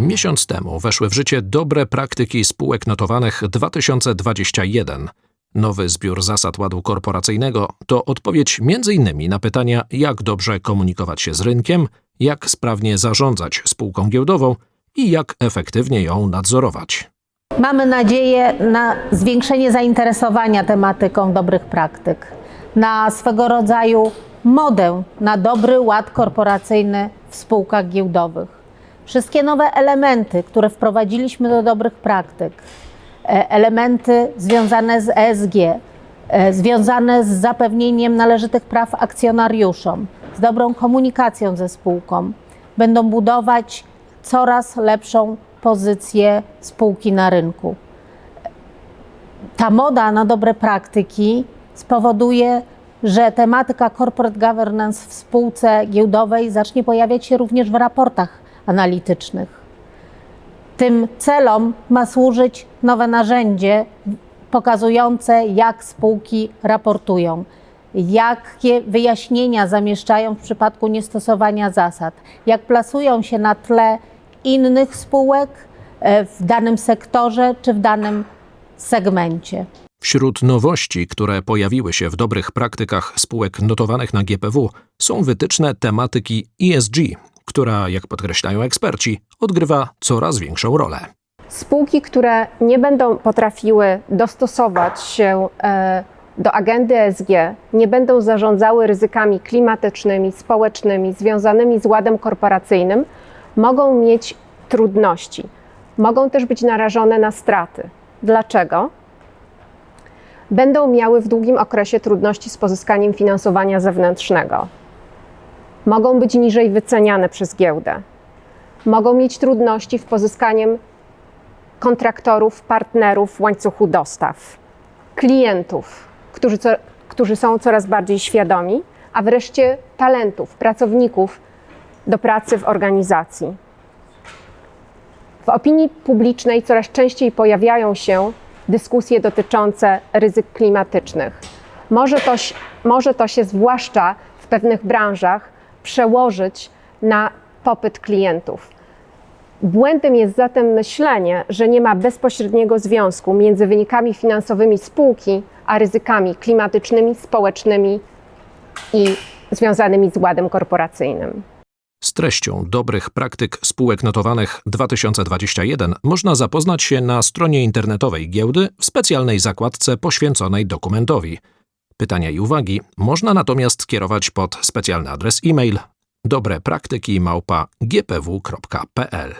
Miesiąc temu weszły w życie dobre praktyki spółek notowanych 2021. Nowy zbiór zasad ładu korporacyjnego to odpowiedź m.in. na pytania, jak dobrze komunikować się z rynkiem, jak sprawnie zarządzać spółką giełdową i jak efektywnie ją nadzorować. Mamy nadzieję na zwiększenie zainteresowania tematyką dobrych praktyk, na swego rodzaju modę na dobry ład korporacyjny w spółkach giełdowych. Wszystkie nowe elementy, które wprowadziliśmy do dobrych praktyk, e, elementy związane z ESG, e, związane z zapewnieniem należytych praw akcjonariuszom, z dobrą komunikacją ze spółką, będą budować coraz lepszą pozycję spółki na rynku. Ta moda na dobre praktyki spowoduje, że tematyka corporate governance w spółce giełdowej zacznie pojawiać się również w raportach analitycznych. Tym celom ma służyć nowe narzędzie pokazujące, jak spółki raportują, jakie wyjaśnienia zamieszczają w przypadku niestosowania zasad, jak plasują się na tle innych spółek e, w danym sektorze czy w danym segmencie. Wśród nowości, które pojawiły się w dobrych praktykach spółek notowanych na GPW, są wytyczne tematyki ESG, która, jak podkreślają eksperci, odgrywa coraz większą rolę. Spółki, które nie będą potrafiły dostosować się e, do agendy ESG, nie będą zarządzały ryzykami klimatycznymi, społecznymi, związanymi z ładem korporacyjnym, mogą mieć trudności. Mogą też być narażone na straty. Dlaczego? Będą miały w długim okresie trudności z pozyskaniem finansowania zewnętrznego. Mogą być niżej wyceniane przez giełdę. Mogą mieć trudności w pozyskaniem kontraktorów, partnerów w łańcuchu dostaw, klientów, którzy, co, którzy są coraz bardziej świadomi, a wreszcie talentów, pracowników do pracy w organizacji. W opinii publicznej coraz częściej pojawiają się dyskusje dotyczące ryzyk klimatycznych. Może to, może to się zwłaszcza w pewnych branżach przełożyć na popyt klientów. Błędem jest zatem myślenie, że nie ma bezpośredniego związku między wynikami finansowymi spółki a ryzykami klimatycznymi, społecznymi i związanymi z ładem korporacyjnym. Z treścią dobrych praktyk spółek notowanych 2021 można zapoznać się na stronie internetowej giełdy w specjalnej zakładce poświęconej dokumentowi. Pytania i uwagi można natomiast kierować pod specjalny adres e-mail dobre praktyki małpa gpw.pl.